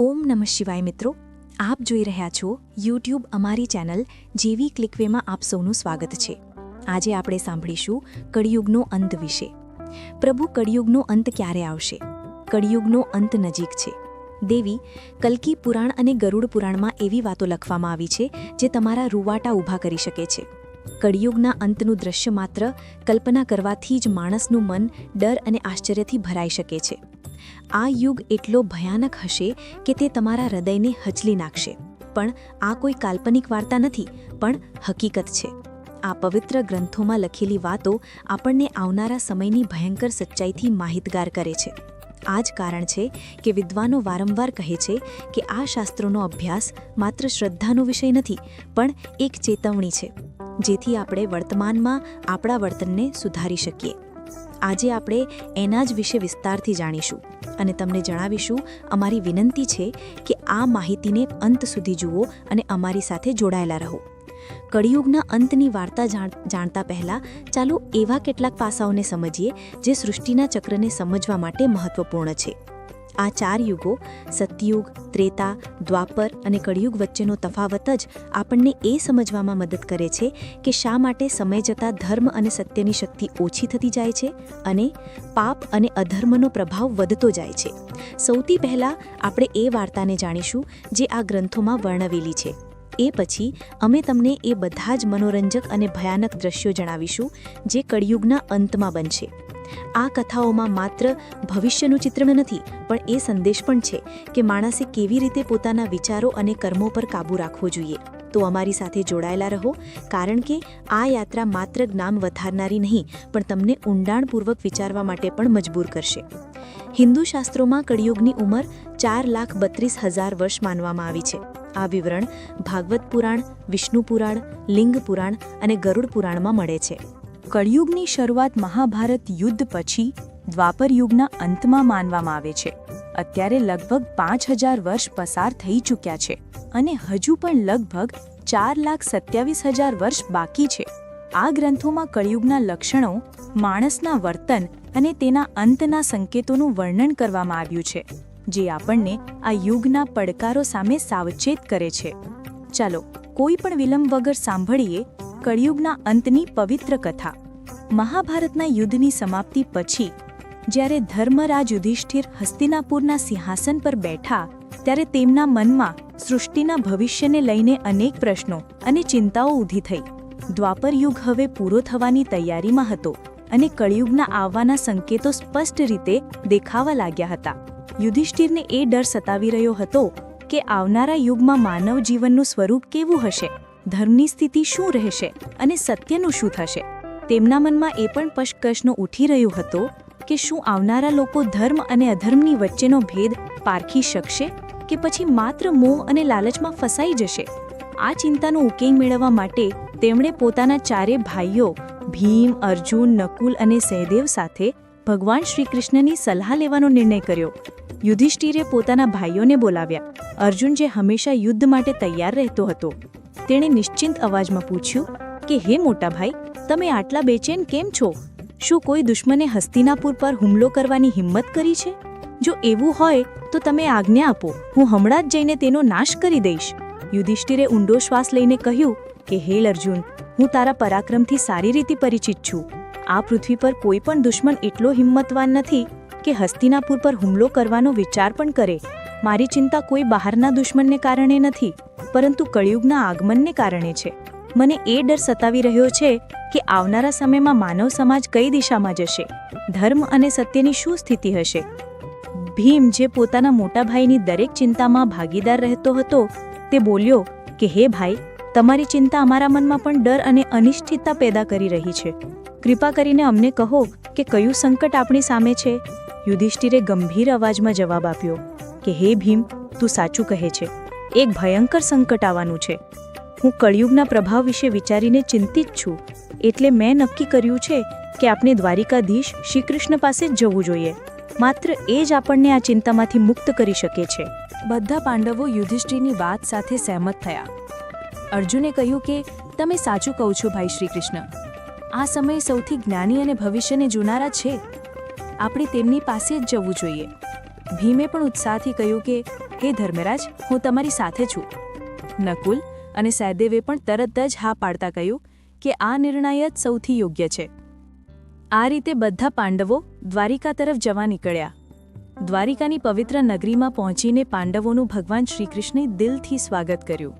ઓમ નમઃ શિવાય મિત્રો. આપ જોઈ રહ્યા છો યુટ્યુબ અમારી ચેનલ જેવી ક્લિકવેમાં આપ સૌનું સ્વાગત છે. આજે આપણે સાંભળીશું કળિયુગનો અંત વિશે. પ્રભુ કળિયુગનો અંત ક્યારે આવશે? કળિયુગનો અંત નજીક છે. દેવી, કલ્કી પુરાણ અને ગરુડ પુરાણમાં એવી વાતો લખવામાં આવી છે જે તમારા રૂવાટા ઊભા કરી શકે છે. કળિયુગના અંતનું દ્રશ્ય માત્ર કલ્પના કરવાથી જ માણસનું મન ડર અને આશ્ચર્યથી ભરાઈ શકે છે. આ યુગ એટલો ભયાનક હશે કે તે તમારા હૃદયને હચલી નાખશે. પણ આ કોઈ કાલ્પનિક વાર્તા નથી, પણ હકીકત છે. આ પવિત્ર ગ્રંથોમાં લખેલી વાતો આપણને આવનારા સમયની ભયંકર સચ્ચાઈથી માહિતગાર કરે છે. આ જ કારણ છે કે વિદ્વાનો વારંવાર કહે છે કે આ શાસ્ત્રોનો અભ્યાસ માત્ર શ્રદ્ધાનો વિષય નથી, પણ એક ચેતવણી છે, જેથી આપણે વર્તમાનમાં આપણા વર્તનને સુધારી શકીએ. આજે આપણે એના જ વિશે વિસ્તારથી જાણીશું અને તમને જણાવીશું, અમારી વિનંતી છે કે આ માહિતીને અંત સુધી જુઓ અને અમારી સાથે જોડાયેલા રહો. કળિયુગના અંતની વાર્તા જાણ, જાણતા પહેલાં ચાલો એવા કેટલાક પાસાઓને સમજીએ જે સૃષ્ટિના ચક્રને સમજવા માટે મહત્વપૂર્ણ છે. આ ચાર યુગો, સતયુગ, ત્રેતા, દ્વાપર અને કળિયુગ વચ્ચેનો તફાવત જ આપણને એ સમજવામાં મદદ કરે છે કે શા માટે સમય જતાં ધર્મ અને સત્યની શક્તિ ઓછી થતી જાય છે અને પાપ અને અધર્મનો પ્રભાવ વધતો જાય છે. સૌથી પહેલાં આપણે એ વાર્તાને જાણીશું જે આ ગ્રંથોમાં વર્ણવેલી છે. એ પછી અમે તમને એ બધા જ મનોરંજક અને ભયાનક દ્રશ્યો જણાવીશું જે કળિયુગના અંતમાં બનશે. આ કથાઓમાં માત્ર ભવિષ્યનું ચિત્રણ નથી, પણ એ સંદેશ પણ છે કે માણસે કેવી રીતે પોતાના વિચારો અને કર્મો પર કાબૂ રાખવો જોઈએ. તો અમારી સાથે જોડાયેલા રહો, કારણ કે આ યાત્રા માત્ર જ્ઞાન વધારનારી નહીં, પણ તમને ઊંડાણપૂર્વક વિચારવા માટે પણ મજબૂર કરશે. હિન્દુ શાસ્ત્રોમાં કળિયુગની ઉંમર ચાર લાખ બત્રીસ હજાર વર્ષ માનવામાં આવી છે. આ વિવરણ ભાગવત પુરાણ, વિષ્ણુ પુરાણ, લિંગ પુરાણ અને ગરુડ પુરાણમાં મળે છે. કળિયુગની શરૂઆત મહાભારત યુદ્ધ પછી દ્વાપર યુગના અંતમાં માનવામાં આવે છે. અત્યારે લગભગ પાંચ હજાર વર્ષ પસાર થઈ ચૂક્યા છે અને હજુ પણ લગભગ ચાર લાખ સત્યાવીસ હજાર વર્ષ બાકી છે. આ ગ્રંથોમાં કળિયુગના લક્ષણો, માણસના વર્તન અને તેના અંતના સંકેતોનું વર્ણન કરવામાં આવ્યું છે, જે આપણને આ યુગના પડકારો સામે સાવચેત કરે છે. ચાલો, કોઈ પણ વિલંબ વગર સાંભળીએ કળિયુગના અંતની પવિત્ર કથા. મહાભારતના યુદ્ધની સમાપ્તિ પછી, જ્યારે ધર્મરાજ યુધિષ્ઠિર હસ્તિનાપુરના સિંહાસન પર બેઠા, ત્યારે તેમના મનમાં સૃષ્ટિના ભવિષ્યને લઈને અનેક પ્રશ્નો અને ચિંતાઓ ઊભી થઈ. દ્વાપર યુગ હવે પૂરો થવાની તૈયારીમાં હતો અને કળિયુગના આવવાના સંકેતો સ્પષ્ટ રીતે દેખાવા લાગ્યા હતા. યુધિષ્ઠિરને એ ડર સતાવી રહ્યો હતો કે આવનારા યુગમાં માનવ જીવનનું સ્વરૂપ કેવું હશે? ધર્મની સ્થિતિ શું રહેશે અને સત્યનું શું થશે? તેમના મનમાં એ પણ પશકશનો ઉઠી રહ્યો હતો કે શું આવનારા લોકો ધર્મ અને અધર્મની વચ્ચેનો ભેદ પારખી શકશે કે પછી માત્ર મોહ અને લાલચમાં ફસાઈ જશે? આ ચિંતાનો ઉકેલ મેળવવા માટે તેમણે પોતાના ચારે ભાઈઓ, ભીમ, અર્જુન, નકુલ અને સહદેવ સાથે ભગવાન શ્રીકૃષ્ણની સલાહ લેવાનો નિર્ણય કર્યો. યુધિષ્ઠિરે પોતાના ભાઈઓને બોલાવ્યા. અર્જુન જે હંમેશા યુદ્ધ માટે તૈયાર રહેતો હતો. તેણે નિશ્ચિંત અવાજમાં પૂછ્યું, કે હે મોટા ભાઈ તમે આટલા બેચેન કેમ છો? શું કોઈ દુશ્મને હસ્તિનાપુર પર હુમલો કરવાની હિંમત કરી છે? જો એવું હોય, તો તમે આજ્ઞા આપો, હું હમણાં જ જઈને તેનો નાશ કરી દઈશ. યુધિષ્ઠિરે ઊંડો શ્વાસ લઈને કહ્યું, કે હે અર્જુન, હું તારા પરાક્રમથી સારી રીતે પરિચિત છું. આ પૃથ્વી પર કોઈ પણ દુશ્મન એટલો હિંમતવાન નથી કે હસ્તિનાપુર પર હુમલો કરવાનો વિચાર પણ કરે. મારી ચિંતા કોઈ બહારના દુશ્મનને કારણે નથી. પરંતુ કળિયુગના આગમનને કારણે છે. મને એ ડર સતાવી રહ્યો છે કે આવનારા સમયમાં માનવ સમાજ કઈ દિશામાં જશે? ધર્મ અને સત્યની શું સ્થિતિ હશે? ભીમ, જે પોતાના મોટા ભાઈની દરેક ચિંતામાં ભાગીદાર રહેતો હતો, તે બોલ્યો કે, હે ભાઈ, તમારી ચિંતા અમારા મનમાં પણ ડર અને અનિશ્ચિતતા પેદા કરી રહી છે. કૃપા કરીને અમને કહો કે કયું સંકટ આપણી સામે છે. યુધિષ્ઠિરે ગંભીર અવાજમાં જવાબ આપ્યો કે, હે ભીમ, તું સાચું કહે છે. એક ભયંકર સંકટ આવવાનું છે. હું કળિયુગના પ્રભાવ વિશે વિચારીને ચિંતિત છું, એટલે મેં નક્કી કર્યું છે કે આપણે દ્વારિકાધીશ શ્રી કૃષ્ણ પાસે જ જવું જોઈએ. માત્ર એ જ આપણને આ ચિંતામાંથી મુક્ત કરી શકે છે. બધા પાંડવો યુધિષ્ઠિરની વાત સાથે સહેમત થયા. અર્જુને કહ્યું કે, તમે સાચું કહો છો, ભાઈ શ્રી કૃષ્ણ આ સમય સૌથી જ્ઞાની અને ભવિષ્યને જોનારા છે. આપણે તેમની પાસે જ જવું જોઈએ. ભીમે પણ ઉત્સાહથી કહ્યું કે હે ધર્મરાજ, હું તમારી સાથે છું. નકુલ અને સહદેવે પણ તરત જ હા પાડતા કહ્યું કે આ નિર્ણય જ સૌથી યોગ્ય છે. આ રીતે બધા પાંડવો દ્વારિકા તરફ જવા નીકળ્યા. દ્વારિકાની પવિત્ર નગરીમાં પહોંચીને પાંડવોનું ભગવાન શ્રીકૃષ્ણે દિલથી સ્વાગત કર્યું.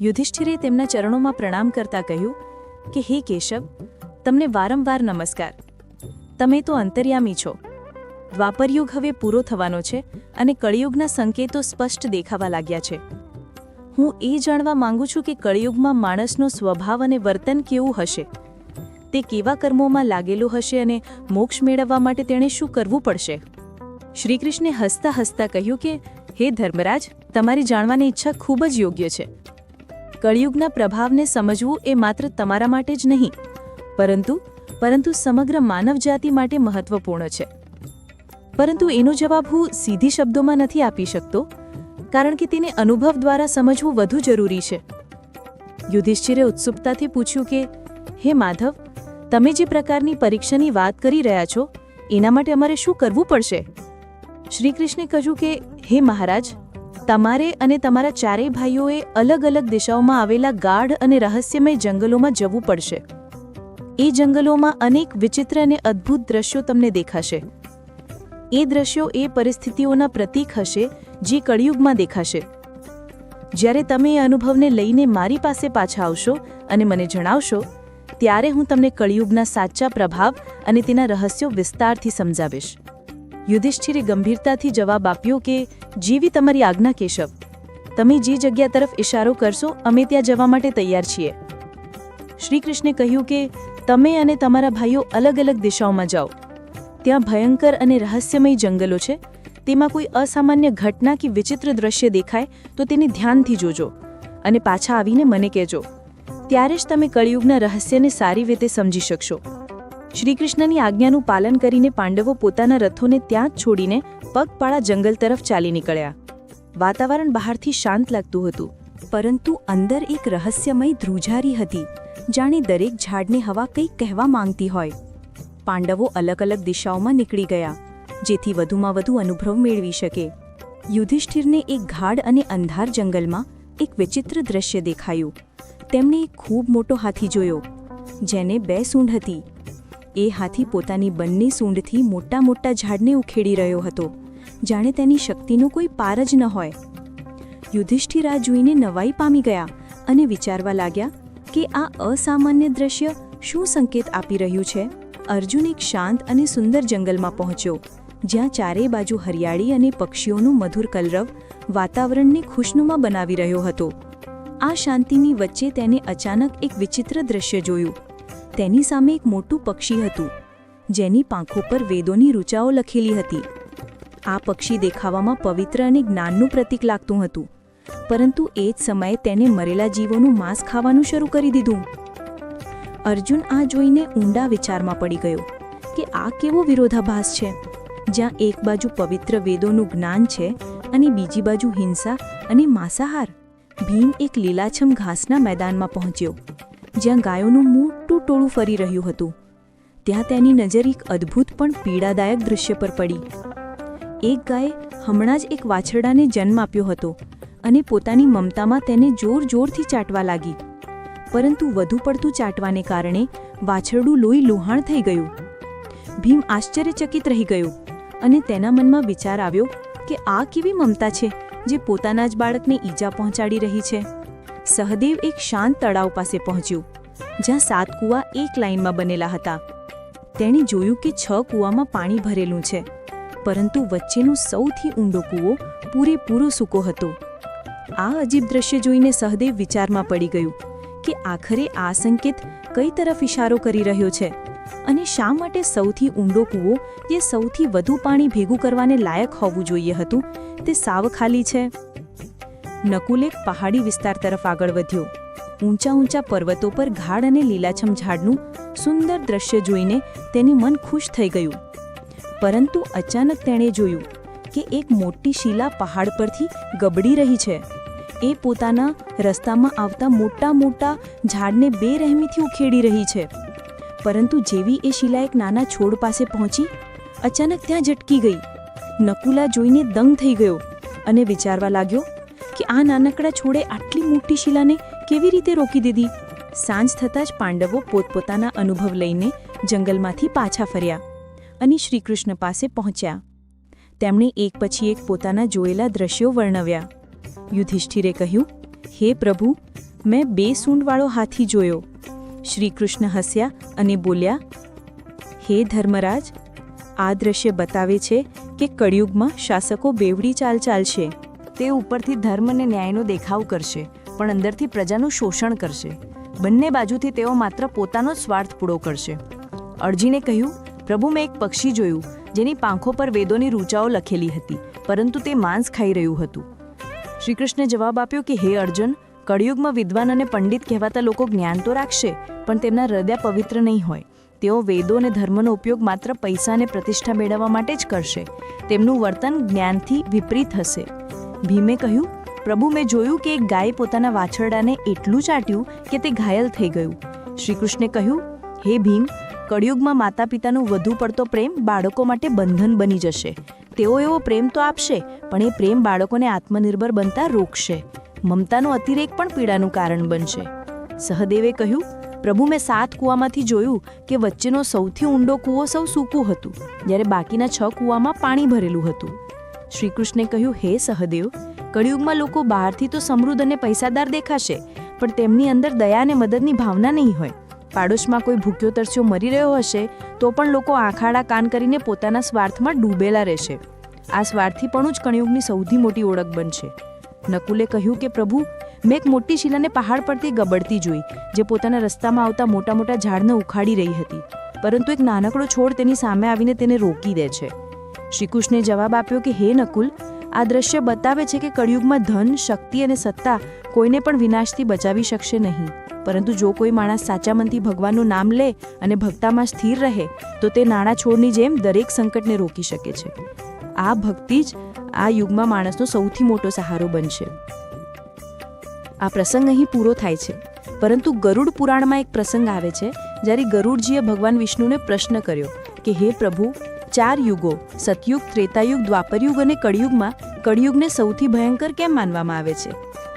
યુધિષ્ઠિરે તેમના ચરણોમાં પ્રણામ કરતા કહ્યું કે, હે કેશવ, તમને વારંવાર નમસ્કાર. તમે તો અંતર્યામી છો. દ્વાપરયુગ હવે પૂરો થવાનો છે અને કળિયુગના સંકેતો સ્પષ્ટ દેખાવા લાગ્યા છે. હું એ જાણવા માંગુ છું કે કળિયુગમાં માણસનો સ્વભાવ અને વર્તન કેવું હશે? તે કેવા કર્મોમાં લાગેલું હશે અને મોક્ષ મેળવવા માટે તેણે શું કરવું પડશે? શ્રીકૃષ્ણે હસતા હસતા કહ્યું કે, હે ધર્મરાજ, તમારી જાણવાની ઈચ્છા ખૂબ જ યોગ્ય છે. કળિયુગના પ્રભાવને સમજવું એ માત્ર તમારા માટે જ નહીં, પરંતુ પરંતુ સમગ્ર માનવજાતિ માટે મહત્વપૂર્ણ છે. પરંતુ એનો જવાબ હું સીધી શબ્દોમાં નથી આપી શકતો, કારણ કે તેને અનુભવ દ્વારા સમજવું વધુ જરૂરી છે. યુધિષ્ઠિરે ઉત્સુકતાથી પૂછ્યું કે, હે માધવ, તમે જે પ્રકારની પરીક્ષાની વાત કરી રહ્યા છો, એના માટે અમારે શું કરવું પડશે? શ્રી કૃષ્ણે કહ્યું કે, હે મહારાજ, તમારે અને તમારા ચારેય ભાઈઓએ અલગ અલગ દિશાઓમાં આવેલા ગાઢ અને રહસ્યમય જંગલોમાં જવું પડશે. એ જંગલોમાં અનેક વિચિત્ર અને અદ્ભુત દ્રશ્યો તમને દેખાશે. એ દ્રશ્યો એ પરિસ્થિતિઓના પ્રતીક હશે જે કળિયુગમાં દેખાશે. જ્યારે તમે એ અનુભવને લઈને મારી પાસે પાછા આવશો અને મને જણાવશો, ત્યારે હું તમને કળિયુગના સાચા પ્રભાવ અને તેના રહસ્યો વિસ્તારથી સમજાવીશ. યુધિષ્ઠિરે ગંભીરતાથી જવાબ આપ્યો કે, જેવી તમારી આજ્ઞા, કેશવ. તમે જે જગ્યા તરફ ઇશારો કરશો, અમે ત્યાં જવા માટે તૈયાર છીએ. શ્રીકૃષ્ણે કહ્યું કે, તમે અને તમારા ભાઈઓ અલગ અલગ દિશાઓમાં જાઓ. ત્યાં ભયંકર અને રહસ્યમય જંગલો છે. તેમાં કોઈ અસામાન્ય ઘટના કે વિચિત્ર દ્રશ્ય દેખાય તો તેને ધ્યાનથી જોજો અને પાછા આવીને મને કહેજો. ત્યારે જ તમે કળિયુગના રહસ્યને સારી રીતે સમજી શકશો. શ્રીકૃષ્ણની આજ્ઞાનું પાલન કરીને પાંડવો પોતાના રથોને ત્યાં જ છોડીને પગપાળા જંગલ તરફ ચાલી નીકળ્યા. વાતાવરણ બહારથી શાંત લાગતું હતું. પરંતુ અંદર એક રહસ્યમય ધ્રુજારી હતી. જાણે દરેક ઝાડને હવા કંઈક કહેવા માંગતી હોય. પાંડવો અલગ અલગ દિશાઓમાં નીકળી ગયા, જેથી વધુમાં વધુ અનુભવ મેળવી શકે. યુધિષ્ઠિરને એક ગાઢ અને અંધાર જંગલમાં એક વિચિત્ર દ્રશ્ય દેખાયું. તેમણે એક ખૂબ મોટો હાથી જોયો, જેને બે સૂંઢ હતી. એ હાથી પોતાની બંને સૂંઢથી મોટા મોટા ઝાડને ઉખેડી રહ્યો હતો, જાણે તેની શક્તિનો કોઈ પાર જ ન હોય. યુધિષ્ઠિર આ જોઈને નવાઈ પામી ગયા અને વિચારવા લાગ્યા કે આ અસામાન્ય દ્રશ્ય શું સંકેત આપી રહ્યું છે? અર્જુન એક શાંત અને સુંદર જંગલમાં પહોંચ્યો, જ્યાં ચારેય બાજુ હરિયાળી અને પક્ષીઓનું મધુર કલરવ વાતાવરણને ખુશનુમા બનાવી રહ્યો હતો. આ શાંતિની વચ્ચે તેને અચાનક એક વિચિત્ર દ્રશ્ય જોયું. તેની સામે એક મોટું પક્ષી હતું, જેની પાંખો પર વેદોની રૂચાઓ લખેલી હતી. આ પક્ષી દેખાવામાં પવિત્ર અને જ્ઞાનનું પ્રતીક લાગતું હતું, પરંતુ એ જ સમયે તેને મરેલા જીવોનું માંસ ખાવાનું શરૂ કરી દીધું. અર્જુન આ જોઈને ઊંડા વિચારમાં પડી ગયો કે આ કેવો વિરોધાભાસ છે? જ્યાં એક બાજુ પવિત્ર વેદોનું જ્ઞાન છે અને બીજી બાજુ હિંસા અને માંસાહાર. ભીમ એક લીલાછમ ઘાસના મેદાનમાં પહોંચ્યો, જ્યાં ગાયોનું મોટું ટોળું ફરી રહ્યું હતું. ત્યાં તેની નજર એક અદ્ભુત પણ પીડાદાયક દૃશ્ય પર પડી. એક ગાયે હમણાં જ એક વાછરડાને જન્મ આપ્યો હતો અને પોતાની મમતામાં તેને જોર જોરથી ચાટવા લાગી. પરંતુ વધુ પડતું ચાટવાને કારણે વાછરડું લોહી લુહાણ થઈ ગયું. ભીમ આશ્ચર્યચકિત રહી ગયો અને તેના મનમાં વિચાર આવ્યો કે આ કેવી મમતા છે જે પોતાના જ બાળકને ઈજા પહોંચાડી રહી છે. સહદેવ એક શાંત તળાવ પાસે પહોંચ્યું, જ્યાં સાત કૂવા એક લાઇનમાં બનેલા હતા. તેણે જોયું કે છ કૂવામાં પાણી ભરેલું છે, પરંતુ વચ્ચેનો સૌથી ઊંડો કૂવો પૂરેપૂરો સૂકો હતો. આ અજીબ દ્રશ્ય જોઈને સહદેવ વિચારમાં પડી ગયું. કે આખરે આ સંકેત કઈ તરફ ઇશારો કરી રહ્યો છે? અને શા માટે સૌથી ઊંડો કૂવો જે સૌથી વધુ પાણી ભેગું કરવાને લાયક હોવું જોઈએ હતું? તે સાવ ખાલી છે. નકુલ એક પહાડી વિસ્તાર તરફ આગળ વધ્યો. ઊંચા ઊંચા પર્વતો પર ગાઢ અને લીલાછમ ઝાડનું સુંદર દ્રશ્ય જોઈને તેની મન ખુશ થઈ ગયું. પરંતુ અચાનક તેણે જોયું કે એક મોટી શિલા પહાડ પરથી ગબડી રહી છે. એ પોતાના રસ્તામાં આવતા મોટા મોટા ઝાડને બેરહેમીથી ઉખેડી રહી છે. પરંતુ જેવી એ શિલા એક નાના છોડ પાસે પહોંચી, અચાનક ત્યાં ઝટકી ગઈ. નકુલા જોઈને દંગ થઈ ગયો અને વિચારવા લાગ્યો કે આ નાનકડા છોડે આટલી મોટી શિલાને કેવી રીતે રોકી દીધી? સાંજ થતાં જ પાંડવો પોતપોતાના અનુભવ લઈને જંગલમાંથી પાછા ફર્યા અને શ્રીકૃષ્ણ પાસે પહોંચ્યા. તેમણે એક પછી એક પોતાના જોયેલા દ્રશ્યો વર્ણવ્યા. યુધિષ્ઠિરે કહ્યું, હે પ્રભુ, મેં બે સૂંઢવાળો હાથી જોયો. શ્રીકૃષ્ણ હસ્યા અને બોલ્યા, હે ધર્મરાજ, આ દ્રશ્ય બતાવે છે કે કળિયુગમાં શાસકો બેવડી ચાલ ચાલશે. તે ઉપરથી ધર્મ અને ન્યાયનો દેખાવ કરશે, પણ અંદરથી પ્રજાનું શોષણ કરશે. બંને બાજુથી તેઓ માત્ર પોતાનો સ્વાર્થ પૂરો કરશે. અરજીને કહ્યું, પ્રભુ, મેં એક પક્ષી જોયું, જેની પાંખો પર વેદોની રૂચાઓ લખેલી હતી, પરંતુ તે માંસ ખાઈ રહ્યું હતું. શ્રીકૃષ્ણે જવાબ આપ્યો કે, હે અર્જુન, કળિયુગમાં વિદ્વાન અને પંડિત કહેવાતા લોકો જ્ઞાન તો રાખશે, પણ તેમના હૃદય પવિત્ર નહીં હોય. તેઓ વેદો અને ધર્મનો ઉપયોગ માત્ર પૈસા અને પ્રતિષ્ઠા મેળવવા માટે જ કરશે. તેમનું વર્તન જ્ઞાનથી વિપરીત હશે. ભીમે કહ્યું, પ્રભુ, મેં જોયું કે એક ગાય પોતાના વાછરડાને એટલું ચાટ્યું કે તે ઘાયલ થઈ ગયું. શ્રીકૃષ્ણે કહ્યું, હે ભીમ કળિયુગમાં માતા પિતાનું વધુ પડતો પ્રેમ બાળકો માટે બંધન બની જશે. તેઓ એવો પ્રેમ તો આપશે, પણ એ પ્રેમ બાળકોને આત્મનિર્ભર બનતા રોકશે. મમતાનો અતિરેક પણ પીડાનું કારણ બનશે. સહદેવે કહ્યું, પ્રભુ, મેં સાત કૂવામાંથી જોયું કે વચ્ચેનો સૌથી ઊંડો કૂવો સૌ સૂકું હતું, જ્યારે બાકીના છ કૂવામાં પાણી ભરેલું હતું. શ્રીકૃષ્ણે કહ્યું, હે સહદેવ, કળિયુગમાં લોકો બહારથી તો સમૃદ્ધ અને પૈસાદાર દેખાશે, પણ તેમની અંદર દયા અને મદદની ભાવના નહીં હોય. પાડોશમાં કોઈ ભૂખ્યો તરસ્યો મરી રહ્યો હશે, તો પણ લોકો આંખાડા કાન કરીને પોતાના સ્વાર્થમાં ડૂબેલા રહેશે. આ સ્વાર્થીપણું જ કણયુગની સૌથી મોટી ઓળખ બનશે. નકુલે કહ્યું કે, પ્રભુ, મેં એક મોટી શિલાને પહાડ પરથી ગબડતી જોઈ, જે પોતાના રસ્તામાં આવતા મોટા મોટા ઝાડને ઉખાડી રહી હતી. પરંતુ એક નાનકડો છોડ તેની સામે આવીને તેને રોકી દે છે. શ્રીકૃષ્ણે જવાબ આપ્યો કે, હે નકુલ, આ દ્રશ્ય બતાવે છે કે કળિયુગમાં ધન, શક્તિ અને સત્તા કોઈને પણ વિનાશથી બચાવી શકશે નહીં. પરંતુ જો કોઈ માણસ સાચા મનથી ભગવાનનું નામ લે અને ભક્તામાં સ્થિર રહે, તો તે નાણાં છોડની જેમ દરેક સંકટને રોકી શકે છે. આ ભક્તિ જ આ યુગમાં માણસનો સૌથી મોટો સહારો બનશે. આ પ્રસંગ અહીં પૂરો થાય છે. પરંતુ ગરુડ પુરાણમાં એક પ્રસંગ આવે છે, જ્યારે ગરુડજીએ ભગવાન વિષ્ણુને પ્રશ્ન કર્યો કે, હે પ્રભુ, ચાર યુગો, સતયુગ, ત્રેતાયુગ, દ્વાપરયુગ અને કળિયુગમાં કળિયુગને સૌથી ભયંકર કેમ માનવામાં આવે છે?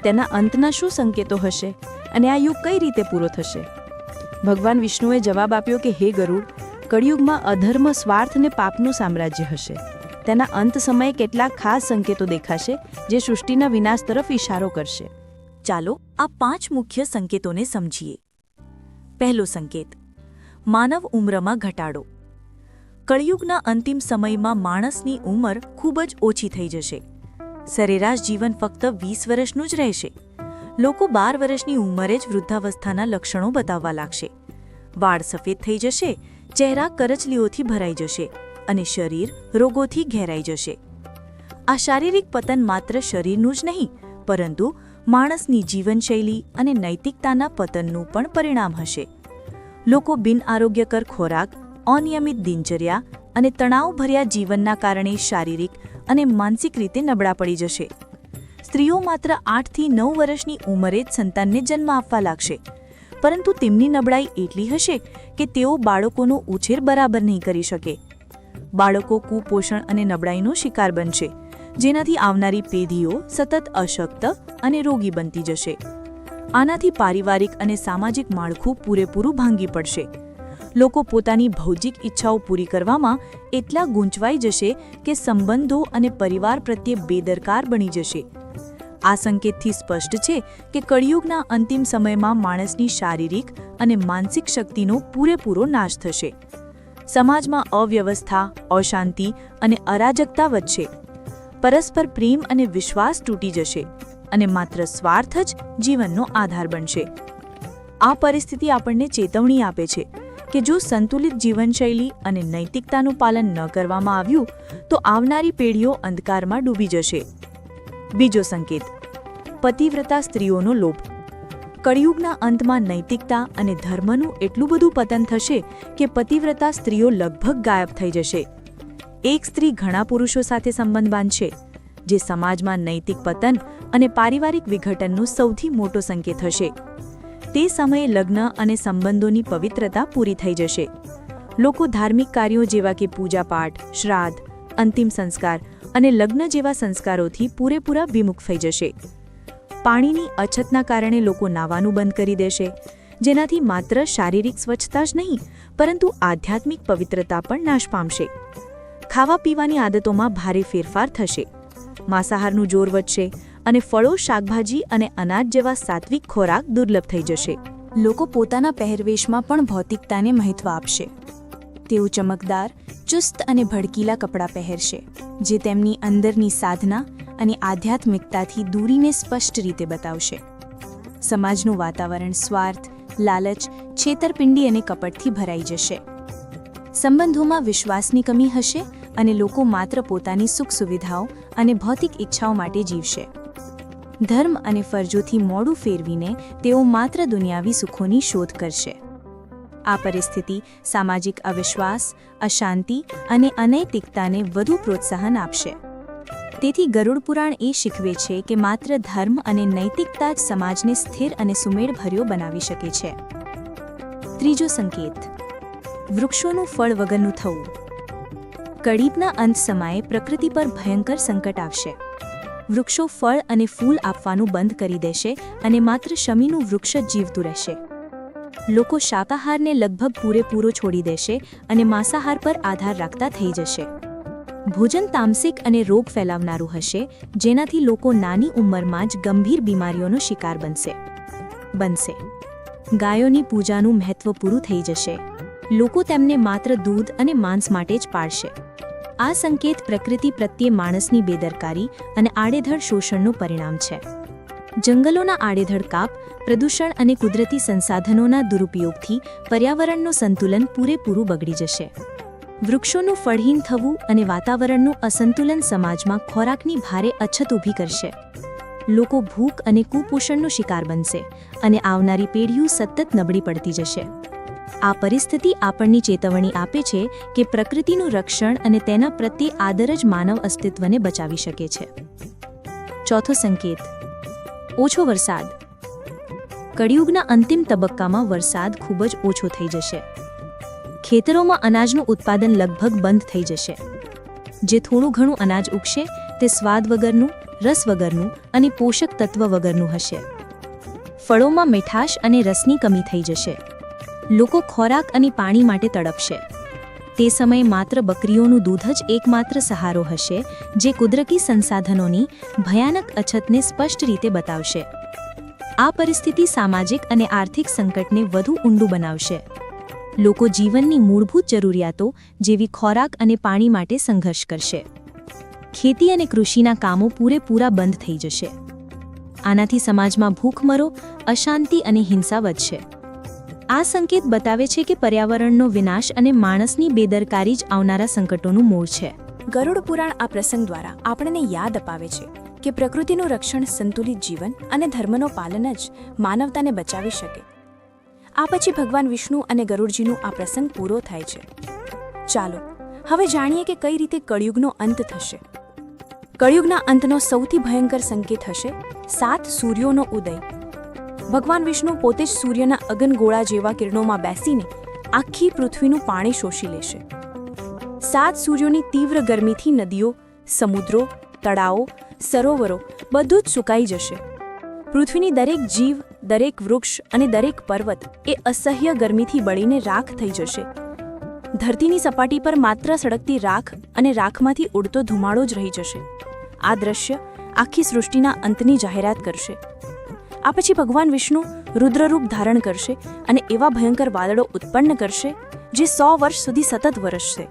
તેના અંતના શું સંકેતો હશે? અને આ યુગ કઈ રીતે પૂરો થશે? ભગવાન વિષ્ણુએ જવાબ આપ્યો કે, હે ગરુડ, કળિયુગમાં અધર્મ, સ્વાર્થ અને પાપનું સામ્રાજ્ય હશે. તેના અંત સમયે કેટલાક ખાસ સંકેતો દેખાશે જે સૃષ્ટિના વિનાશ તરફ ઇશારો કરશે. ચાલો આ પાંચ મુખ્ય સંકેતોને સમજીએ. પહેલો સંકેત, માનવ ઉંમરમાં ઘટાડો. કળિયુગના અંતિમ સમયમાં માણસની ઉંમર ખૂબ જ ઓછી થઈ જશે. સરેરાશ જીવન ફક્ત વીસ વર્ષનું જ રહેશે. લોકો બાર વર્ષની ઉંમરે જ વૃદ્ધાવસ્થાના લક્ષણો બતાવવા લાગશે. વાળ સફેદ થઈ જશે, ચહેરા કરચલીઓથી ભરાઈ જશે અને શરીર રોગોથી ઘેરાઈ જશે. આ શારીરિક પતન માત્ર શરીરનું જ નહીં, પરંતુ માણસની જીવનશૈલી અને નૈતિકતાના પતનનું પણ પરિણામ હશે. લોકો બિનઆરોગ્યકર ખોરાક, અનિયમિત દિનચર્યા અને તણાવભર્યા જીવનના કારણે શારીરિક અને માનસિક રીતે નબળા પડી જશે. સ્ત્રીઓ માત્ર આઠથી નવ વર્ષની ઉંમરે જ સંતાનને જન્મ આપવા લાગશે. પરંતુ તેમની નબળાઈ એટલી હશે કે તેઓ બાળકોનો ઉછેર બરાબર નહીં કરી શકે. બાળકો કુપોષણ અને નબળાઈનો શિકાર બનશે, જેનાથી આવનારી પેઢીઓ સતત અશક્ત અને રોગી બનતી જશે. આનાથી પારિવારિક અને સામાજિક માળખું પૂરેપૂરું ભાંગી પડશે. લોકો પોતાની ભૌતિક ઈચ્છાઓ પૂરી કરવામાં એટલા ગૂંચવાઈ જશે કે સંબંધો અને પરિવાર પ્રત્યે બેદરકાર બની જશે. આ સંકેતથી સ્પષ્ટ છે કે કળિયુગના અંતિમ સમયમાં માણસની શારીરિક અને માનસિક શક્તિનો પૂરેપૂરો નાશ થશે. સમાજમાં અવ્યવસ્થા, અશાંતિ અને અરાજકતા વધશે. પરસ્પર પ્રેમ અને વિશ્વાસ તૂટી જશે અને માત્ર સ્વાર્થ જ જીવનનો આધાર બનશે. આ પરિસ્થિતિ આપણને ચેતવણી આપે છે કે જો સંતુલિત જીવનશૈલી અને નૈતિકતાનું પાલન ન કરવામાં આવ્યું, તો આવનારી પેઢીઓ અંધકારમાં ડૂબી જશે. બીજો સંકેત. પતિવ્રતા સ્ત્રીઓનો લોભ. કળિયુગના અંતમાં નૈતિકતા અને ધર્મનું એટલું બધું પતન થશે કે પતિવ્રતા સ્ત્રીઓ લગભગ ગાયબ થઈ જશે. એક સ્ત્રી ઘણા પુરુષો સાથે સંબંધ બાંધશે, જે સમાજમાં નૈતિક પતન અને પારિવારિક વિઘટનનો સૌથી મોટો સંકેત હશે. તે સમયે લગ્ન અને સંબંધોની પવિત્રતા પૂરી થઈ જશે. લોકો ધાર્મિક કાર્યો જેવા કે પૂજાપાઠ, શ્રાદ્ધ, અંતિમ સંસ્કાર અને લગ્ન જેવા સંસ્કારોથી પૂરેપૂરા વિમુખ થઈ જશે. પાણીની અછતના કારણે લોકો નાવાનું બંધ કરી દેશે, જેનાથી માત્ર શારીરિક સ્વચ્છતા જ નહીં, પરંતુ આધ્યાત્મિક પવિત્રતા પણ નાશ પામશે. ખાવા પીવાની આદતોમાં ભારે ફેરફાર થશે. માંસાહારનું જોર વધશે અને ફળો, શાકભાજી અને અનાજ જેવા સાત્વિક ખોરાક દુર્લભ થઈ જશે. લોકો પોતાના પહેરવેશમાં પણ ભૌતિકતાને મહત્વ આપશે. તેઓ ચમકદાર, ચુસ્ત અને ભડકીલા કપડાં પહેરશે, જે તેમની અંદરની સાધના અને આધ્યાત્મિકતાથી દૂરીને સ્પષ્ટ રીતે બતાવશે. સમાજનું વાતાવરણ સ્વાર્થ, લાલચ, છેતરપિંડી અને કપટથી ભરાઈ જશે. સંબંધોમાં વિશ્વાસની કમી હશે અને લોકો માત્ર પોતાની સુખ સુવિધાઓ અને ભૌતિક ઈચ્છાઓ માટે જીવશે. ધર્મ અને ફરજોથી મોડું ફેરવીને તેઓ માત્ર દુનિયાવી સુખોની શોધ કરશે. આ પરિસ્થિતિ સામાજિક અવિશ્વાસ, અશાંતિ અને અનૈતિકતાને વધુ પ્રોત્સાહન આપશે. તેથી ગરુડ પુરાણ એ શીખવે છે કે માત્ર ધર્મ અને નૈતિકતા જ સમાજને સ્થિર અને સુમેળભર્યો બનાવી શકે છે. ત્રીજો સંકેત. વૃક્ષોનું ફળ વગરનું થવું. કડીપના અંત સમયે પ્રકૃતિ પર ભયંકર સંકટ આવશે. વૃક્ષો ફળ અને ફૂલ આપવાનું બંધ કરી દેશે અને માત્ર શમીનું વૃક્ષ જ જીવતું રહેશે. લોકો શાકાહારને લગભગ પૂરેપૂરો છોડી દેશે અને માંસાહાર પર આધાર રાખતા થઈ જશે. ભોજન તામસિક અને રોગ ફેલાવનારું હશે, જેનાથી લોકો નાની ઉંમરમાં જ ગંભીર બીમારીઓનો શિકાર બનશે. બનશે. ગાયોની પૂજાનું મહત્વ પૂરું થઈ જશે. લોકો તેમને માત્ર દૂધ અને માંસ માટે જ પાળશે. આ સંકેત પ્રકૃતિ પ્રત્યે માણસની બેદરકારી અને આડેધડ શોષણનું પરિણામ છે. જંગલોના આડેધડ કાપ પ્રદૂષણ અને કુદરતી સંસાધનોના દુરુપયોગથી પર્યાવરણનું સંતુલન પૂરેપૂરું બગડી જશે. વૃક્ષોનું ફળહીન થવું અને વાતાવરણનું અસંતુલન સમાજમાં ખોરાકની ભારે અછત ઊભી કરશે. લોકો ભૂખ અને કુપોષણનો શિકાર બનશે અને આવનારી પેઢીઓ સતત નબળી પડતી જશે. આ પરિસ્થિતિ આપણને ચેતવણી આપે છે કે પ્રકૃતિનું રક્ષણ અને તેના પ્રત્યે આદર જ માનવ અસ્તિત્વને બચાવી શકે છે. ચોથો સંકેત. ઓછો વરસાદ. કળિયુગના અંતિમ તબક્કામાં વરસાદ ખૂબ જ ઓછો થઈ જશે. ખેતરોમાં અનાજનું ઉત્પાદન લગભગ બંધ થઈ જશે. જે થોડું ઘણું અનાજ ઉગશે, તે સ્વાદ વગરનું, રસ વગરનું અને પોષક તત્વ વગરનું હશે. ફળોમાં મીઠાશ અને રસની કમી થઈ જશે. લોકો ખોરાક અને પાણી માટે તડપશે. તે સમયે માત્ર બકરીઓનું દૂધ જ એકમાત્ર સહારો હશે, જે કુદરતી સંસાધનોની ભયાનક અછતને સ્પષ્ટ રીતે બતાવશે. આ પરિસ્થિતિ સામાજિક અને આર્થિક સંકટને વધુ ઊંડું બનાવશે. લોકો જીવનની મૂળભૂત જરૂરિયાતો જેવી ખોરાક અને પાણી માટે સંઘર્ષ કરશે. ખેતી અને કૃષિના કામો પૂરેપૂરા બંધ થઈ જશે. આનાથી સમાજમાં ભૂખમરો, અશાંતિ અને હિંસા વધશે. આ સંકેત બતાવે છે કે પર્યાવરણનો વિનાશ અને માણસની બેદરકારી જ આવનારા સંકટોનું મૂળ છે. ગરુડ પુરાણ આ પ્રસંગ દ્વારા આપણને યાદ અપાવે છે. કે પ્રકૃતિનું રક્ષણ સંતુલિત જીવન અને ધર્મનો પાલન જ માનવતાને બચાવી શકે. આ પછી ભગવાન વિષ્ણુ અને ગરુડજીનું આ પ્રસંગ પૂરો થાય છે. ચાલો, હવે જાણીએ કે કઈ રીતે કળિયુગનો અંત થશે. કળિયુગના અંતનો સૌથી ભયંકર સંકેત હશે સાત સૂર્યોનો ઉદય. ભગવાન વિષ્ણુ પોતે જ સૂર્યના અગનગોળા જેવા કિરણોમાં બેસીને આખી પૃથ્વીનું પાણી શોષી લેશે. સાત સૂર્યોની તીવ્ર ગરમીથી નદીઓ, સમુદ્રો, તળાવો સરોવરો બધું જ સુકાઈ જશે. પૃથ્વીની દરેક જીવ, દરેક વૃક્ષ અને દરેક પર્વત એ અસહ્ય ગરમીથી બળીને રાખ થઈ જશે. ધરતીની સપાટી પર માત્ર સળગતી રાખ અને રાખમાંથી ઉડતો ધુમાડો જ રહી જશે. આ દ્રશ્ય આખી સૃષ્ટિના અંતની જાહેરાત કરશે. આ પછી ભગવાન વિષ્ણુ રુદ્રરૂપ ધારણ કરશે અને એવા ભયંકર વાદળો ઉત્પન્ન કરશે, જે સો વર્ષ સુધી સતત વરસશે.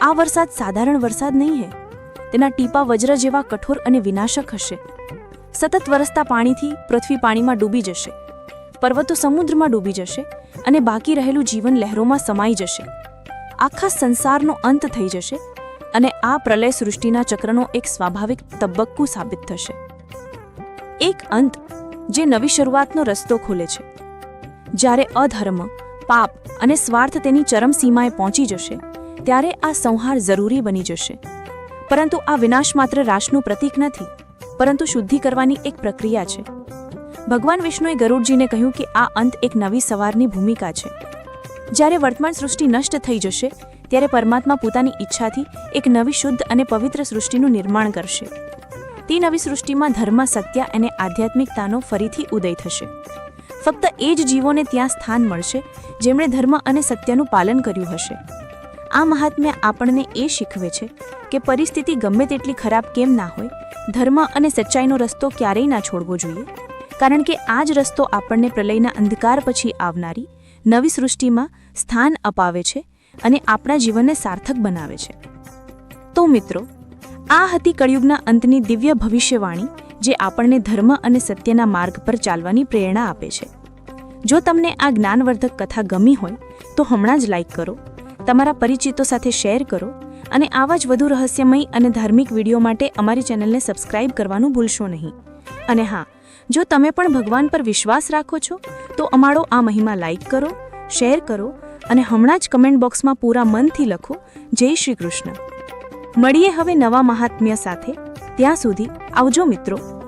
આ વરસાદ સાધારણ વરસાદ નહીં હે. તેના ટીપા વજ્ર જેવા કઠોર અને વિનાશક હશે. સતત વરસતા પાણીથી પૃથ્વી પાણીમાં ડૂબી જશે. પર્વતો સમુદ્રમાં ડૂબી જશે અને બાકી રહેલું જીવન લહેરોમાં સમાઈ જશે. આખા સંસારનો અંત થઈ જશે અને આ પ્રલય સૃષ્ટિના ચક્રનો એક સ્વાભાવિક તબક્કું સાબિત થશે. એક અંત જે નવી શરૂઆતનો રસ્તો ખોલે છે. જ્યારે અધર્મ, પાપ અને સ્વાર્થ તેની ચરમસીમાએ પહોંચી જશે, ત્યારે આ સંહાર જરૂરી બની જશે. પરંતુ આ વિનાશ માત્ર રાશનું પ્રતીક નથી, પરંતુ શુદ્ધિ કરવાની એક પ્રક્રિયા છે. ભગવાન વિષ્ણુએ ગરુડજીને કહ્યું કે આ અંત એક નવી સવારની ભૂમિકા છે. જ્યારે વર્તમાન સૃષ્ટિ નષ્ટ થઈ જશે, ત્યારે પરમાત્મા પોતાની ઈચ્છાથી એક નવી શુદ્ધ અને પવિત્ર સૃષ્ટિનું નિર્માણ કરશે. તે નવી સૃષ્ટિમાં ધર્મ, સત્ય અને આધ્યાત્મિકતાનો ફરીથી ઉદય થશે. ફક્ત એ જ જીવોને ત્યાં સ્થાન મળશે, જેમણે ધર્મ અને સત્યનું પાલન કર્યું હશે. આ મહાત્મ્ય આપણને એ શીખવે છે કે પરિસ્થિતિ ગમે તેટલી ખરાબ કેમ ના હોય, ધર્મ અને સચ્ચાઈનો રસ્તો ક્યારેય ના છોડવો જોઈએ. કારણ કે આ જ રસ્તો આપણને પ્રલયના અંધકાર પછી આવનારી નવી સૃષ્ટિમાં સ્થાન અપાવે છે અને આપણા જીવનને સાર્થક બનાવે છે. તો મિત્રો, આ હતી કળિયુગના અંતની દિવ્ય ભવિષ્યવાણી જે આપણને ધર્મ અને સત્યના માર્ગ પર ચાલવાની પ્રેરણા આપે છે. જો તમને આ જ્ઞાનવર્ધક કથા ગમી હોય, તો હમણાં જ લાઈક કરો. તમારા પરિચિતો સાથે શેર કરો અને આવા જ વધુ રહસ્યમય અને ધાર્મિક વીડિયો માટે અમારી ચેનલને સબસ્ક્રાઇબ કરવાનું ભૂલશો નહીં. અને હા, જો તમે પણ ભગવાન પર વિશ્વાસ રાખો છો, તો અમારો આ મહિમા લાઈક કરો, શેર કરો અને હમણાં જ કમેન્ટ બોક્સમાં પૂરા મનથી લખો, જય શ્રી કૃષ્ણ. મળીએ હવે નવા મહાત્મ્ય સાથે. ત્યાં સુધી આવજો મિત્રો.